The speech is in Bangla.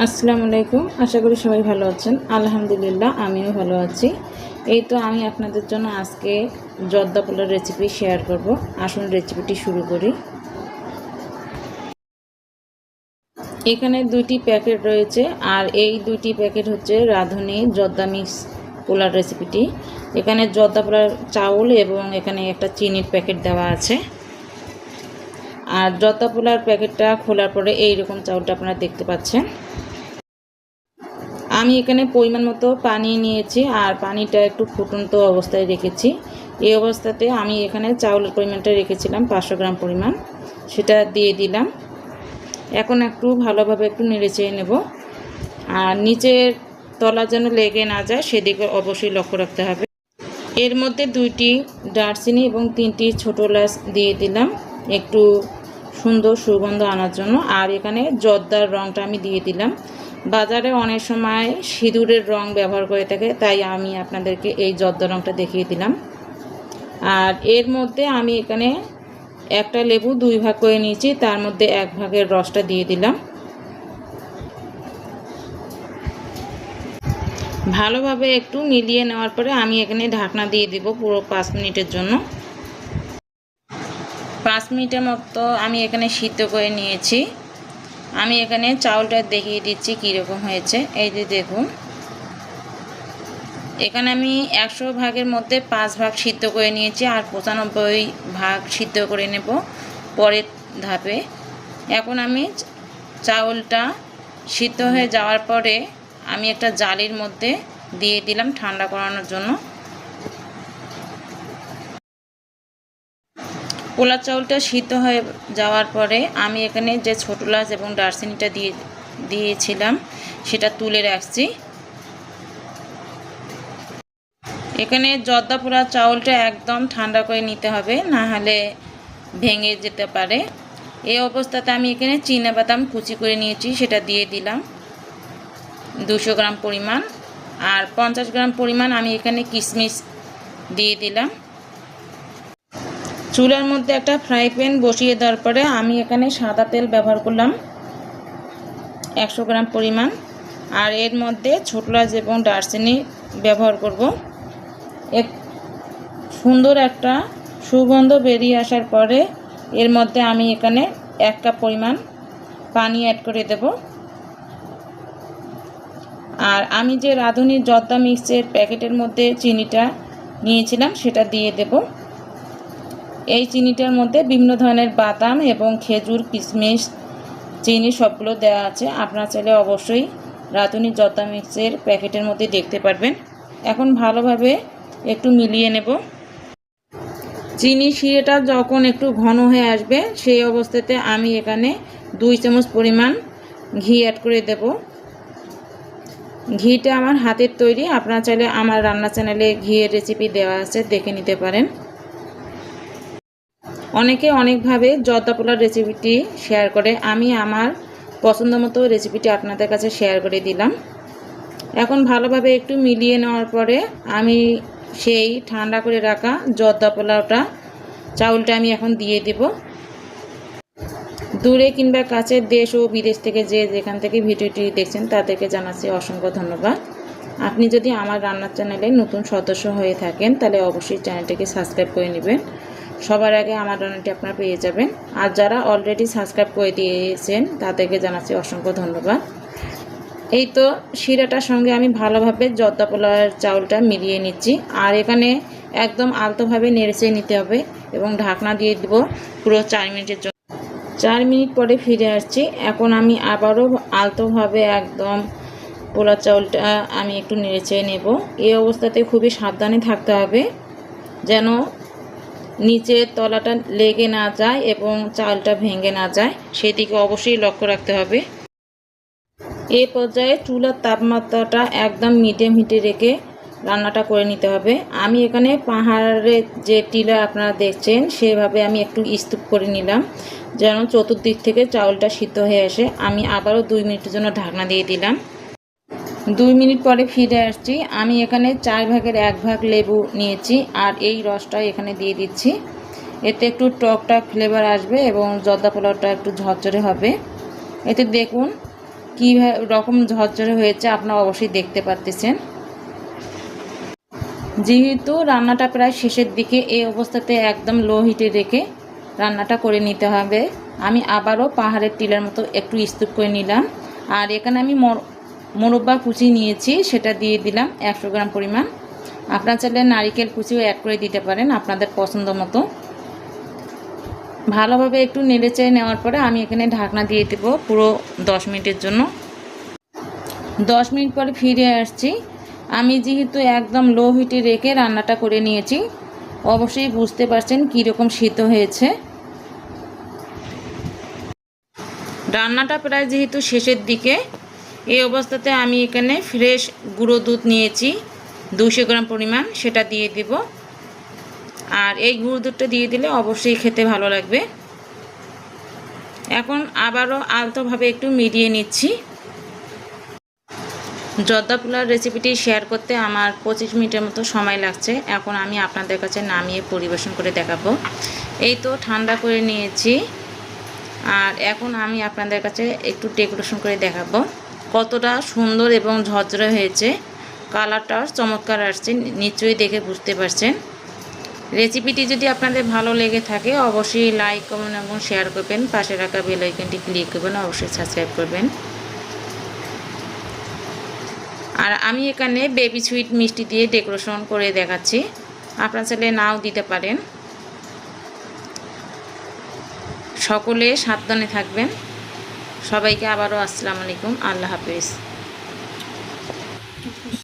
আসসালামু আলাইকুম। আশা করি সবাই ভালো আছেন। আলহামদুলিল্লাহ, আমিও ভালো আছি। এই তো আমি আপনাদের জন্য আজকে জর্দা পোলার রেসিপি শেয়ার করব। আসুন রেসিপিটি শুরু করি। এখানে দুইটি প্যাকেট রয়েছে আর এই দুইটি প্যাকেট হচ্ছে রাঁধুনি জর্দা মিক্স পোলার রেসিপিটি এখানে জর্দা পোলার চাউল এবং এখানে একটা চিনির প্যাকেট দেওয়া আছে। আর জর্দা পোলার প্যাকেটটা খোলার পরে এই রকম চাউলটা আপনারা দেখতে পাচ্ছেন। আমি এখানে পরিমাণ মতো পানি নিয়েছি আর পানিটা একটু ফুটন্ত অবস্থায় রেখেছি। এই অবস্থাতে আমি এখানে চাউলের পরিমাণটা রেখেছিলাম পাঁচশো গ্রাম পরিমাণ। সেটা দিয়ে দিলাম। এখন একটু ভালোভাবে একটু নেড়ে চেয়ে নেব। আর নিচের তলা যেন লেগে না যায়, সেদিকে অবশ্যই লক্ষ্য রাখতে হবে। এর মধ্যে দুইটি দারচিনি এবং তিনটি ছোটো এলাচ দিয়ে দিলাম। একটু সুন্দর সুগন্ধ আনার জন্য। আর এখানে জর্দার রঙটা আমি দিয়ে দিলাম। বাজারে অনেক সময় সিঁদুরের রং ব্যবহার করে থাকে, তাই আমি আপনাদেরকে এই জর্দা রঙটা দেখিয়ে দিলাম। আর এর মধ্যে আমি এখানে একটা লেবু দুই ভাগ করে নিয়েছি, তার মধ্যে এক ভাগের রসটা দিয়ে দিলাম। ভালোভাবে একটু মিলিয়ে নেওয়ার পরে আমি এখানে ঢাকনা দিয়ে দিব পুরো পাঁচ মিনিটের জন্য। পাঁচ মিনিটের মতো আমি এখানে সিদ্ধ করে নিয়েছি। আমি এখানে চাউলটা দেখিয়ে দিচ্ছি কীরকম হয়েছে। এই যে দেখুন। এখানে আমি একশো ভাগের মধ্যে পাঁচ ভাগ সিদ্ধ করে নিয়েছি আর পঁচানব্বই ভাগ সিদ্ধ করে নেব পরের ধাপে। এখন আমি চাউলটা সিদ্ধ হয়ে যাওয়ার পরে আমি একটা জালির মধ্যে দিয়ে দিলাম ঠান্ডা করানোর জন্য। পোলা চাউলটা সিদ্ধ হয়ে যাওয়ার পরে আমি এখানে যে ছোটো লাচ এবং দারচিনিটা দিয়ে দিয়েছিলাম, সেটা তুলে রাখছি। এখানে জর্দা পোড়া চাউলটা একদম ঠান্ডা করে নিতে হবে, না হলে ভেঙে যেতে পারে। এই অবস্থাতে আমি এখানে বাদাম কুচি করে নিয়েছি, সেটা দিয়ে দিলাম। দুশো গ্রাম পরিমাণ। আর পঞ্চাশ গ্রাম পরিমাণ আমি এখানে কিশমিশ দিয়ে দিলাম। চুলার মধ্যে একটা ফ্রাই প্যান বসিয়ে দেওয়ার পরে আমি এখানে সাদা তেল ব্যবহার করলাম একশো গ্রাম পরিমাণ। আর এর মধ্যে ছোটলাজ এবং দারচিনি ব্যবহার করব। এক সুন্দর একটা সুগন্ধ বেরিয়ে আসার পরে এর মধ্যে আমি এখানে এক কাপ পরিমাণ পানি অ্যাড করে দেব। আর আমি যে রাঁধুনির জর্দা মিক্সের প্যাকেটের মধ্যে চিনিটা নিয়েছিলাম সেটা দিয়ে দেবো। এই চিনিটার মধ্যে বিভিন্ন ধরনের বাদাম এবং খেজুর, কিশমিশ, চিনি সবগুলো দেওয়া আছে। আপনার চাইলে অবশ্যই রাঁধুনি জর্দা মিক্সের প্যাকেটের মধ্যে দেখতে পারবেন। এখন ভালোভাবে একটু মিলিয়ে নেব। চিনি শিরেটা যখন একটু ঘন হয়ে আসবে, সেই অবস্থাতে আমি এখানে দুই চামচ পরিমাণ ঘি অ্যাড করে দেব। ঘিটা আমার হাতের তৈরি। আপনারা চাইলে আমার রান্না চ্যানেলে ঘিয়ের রেসিপি দেওয়া আছে, দেখে নিতে পারেন। অনেকে অনেকভাবে জর্দা পোলার রেসিপিটি শেয়ার করে। আমি আমার পছন্দ মতো রেসিপিটি আপনাদের কাছে শেয়ার করে দিলাম। এখন ভালোভাবে একটু মিলিয়ে নেওয়ার পরে আমি সেই ঠান্ডা করে রাখা জর্দা পোলাওটা চাউলটা আমি এখন দিয়ে দেব। দূরে কিংবা কাছে দেশ ও বিদেশ থেকে যে যেখান থেকে ভিডিওটি দেখছেন, তাদেরকে জানাচ্ছি অসংখ্য ধন্যবাদ। আপনি যদি আমার রান্নার চ্যানেলে নতুন সদস্য হয়ে থাকেন, তাহলে অবশ্যই চ্যানেলটিকে সাবস্ক্রাইব করে নেবেন। সবার আগে আমার রান্নাটি আপনারা পেয়ে যাবেন। আর যারা অলরেডি সাবস্ক্রাইব করে দিয়েছেন, তাদেরকে জানাচ্ছি অসংখ্য ধন্যবাদ। এই তো শিরাটার সঙ্গে আমি ভালোভাবে জর্দা পোলার চাউলটা মিলিয়ে নিচ্ছি। আর এখানে একদম আলতোভাবে নেড়েচে নিতে হবে এবং ঢাকনা দিয়ে দেবো পুরো চার মিনিটের জন্য। চার মিনিট পরে ফিরে আসছি। এখন আমি আবারও আলতোভাবে একদম পোলার চাউলটা আমি একটু নেড়েচে নেব। এই অবস্থাতে খুবই সাবধানে থাকতে হবে, যেন নিচের তলাটা লেগে না যায় এবং চালটা ভেঙে না যায়, সেদিকে অবশ্যই লক্ষ্য রাখতে হবে। এ পর্যায়ে চুলার তাপমাত্রাটা একদম মিডিয়াম হিটে রেখে রান্নাটা করে নিতে হবে। আমি এখানে পাহাড়ের যে টিলা আপনারা দেখছেন, সেভাবে আমি একটু স্তূপ করে নিলাম, যেন চতুর্দিক থেকে চাউলটা সিদ্ধ হয়ে আসে। আমি আবারও দুই মিনিটের জন্য ঢাকনা দিয়ে দিলাম। দুই মিনিট পরে ফিরে আসছি। আমি এখানে চার ভাগের এক ভাগ লেবু নিয়েছি আর এই রসটা এখানে দিয়ে দিচ্ছি। এতে একটু টক টক ফ্লেভার আসবে এবং জর্দা পোলাওটা একটু ঝরঝরে হবে। এতে দেখুন কী রকম ঝরঝরে হয়েছে, আপনারা অবশ্যই দেখতে পারতেছেন। যেহেতু রান্নাটা প্রায় শেষের দিকে, এই অবস্থাতে একদম লো হিটে রেখে রান্নাটা করে নিতে হবে। আমি আবারও পাহাড়ের টিলার মতো একটু স্তূপ করে নিলাম। আর এখানে আমি মোরব্বা কুচি নিয়েছি, সেটা দিয়ে দিলাম, একশো গ্রাম পরিমাণ। আপনার চাইলে নারিকেল কুচিও অ্যাড করে দিতে পারেন আপনাদের পছন্দ মতো। ভালোভাবে একটু নেড়ে চেড়ে নেওয়ার পরে আমি এখানে ঢাকনা দিয়ে দেবো পুরো দশ মিনিটের জন্য। দশ মিনিট পরে ফিরে আসছি। আমি যেহেতু একদম লো হিটে রেখে রান্নাটা করে নিয়েছি, অবশ্যই বুঝতে পারছেন কীরকম শীত হয়েছে। রান্নাটা প্রায় যেহেতু শেষের দিকে এই অবস্থাতে আমি এখানে ফ্রেশ গুঁড়ো দুধ নিয়েছি দুশো গ্রাম পরিমাণ, সেটা দিয়ে দিব। আর এই গুঁড়ো দুধটা দিয়ে দিলে অবশ্যই খেতে ভালো লাগবে। এখন আবারও আলতোভাবে একটু মিডিয়ে নিচ্ছি। জর্দা পোলার রেসিপিটি শেয়ার করতে আমার পঁচিশ মিনিটের মতো সময় লাগছে। এখন আমি আপনাদের কাছে নামিয়ে পরিবেশন করে দেখাবো। এই তো ঠান্ডা করে নিয়েছি। আর এখন আমি আপনাদের কাছে একটু ডেকোরেশন করে দেখাবো। কতটা সুন্দর এবং ঝরঝরে হয়েছে। কালারটাও চমৎকার আসছে, নিশ্চয়ই দেখে বুঝতে পারছেন। রেসিপিটি যদি আপনাদের ভালো লেগে থাকে, অবশ্যই লাইক, কমেন্ট এবং শেয়ার করবেন। পাশে রাখা বেল আইকনটি ক্লিক করবেন, অবশ্যই সাবস্ক্রাইব করবেন। আর আমি এখানে বেবি সুইট মিষ্টি দিয়ে ডেকোরেশন করে দেখাচ্ছি। আপনার ছেলে নাও দিতে পারেন। সকলে সাবধানে থাকবেন। সবাইকে আবারও আসসালামু আলাইকুম। আল্লাহ হাফিজ।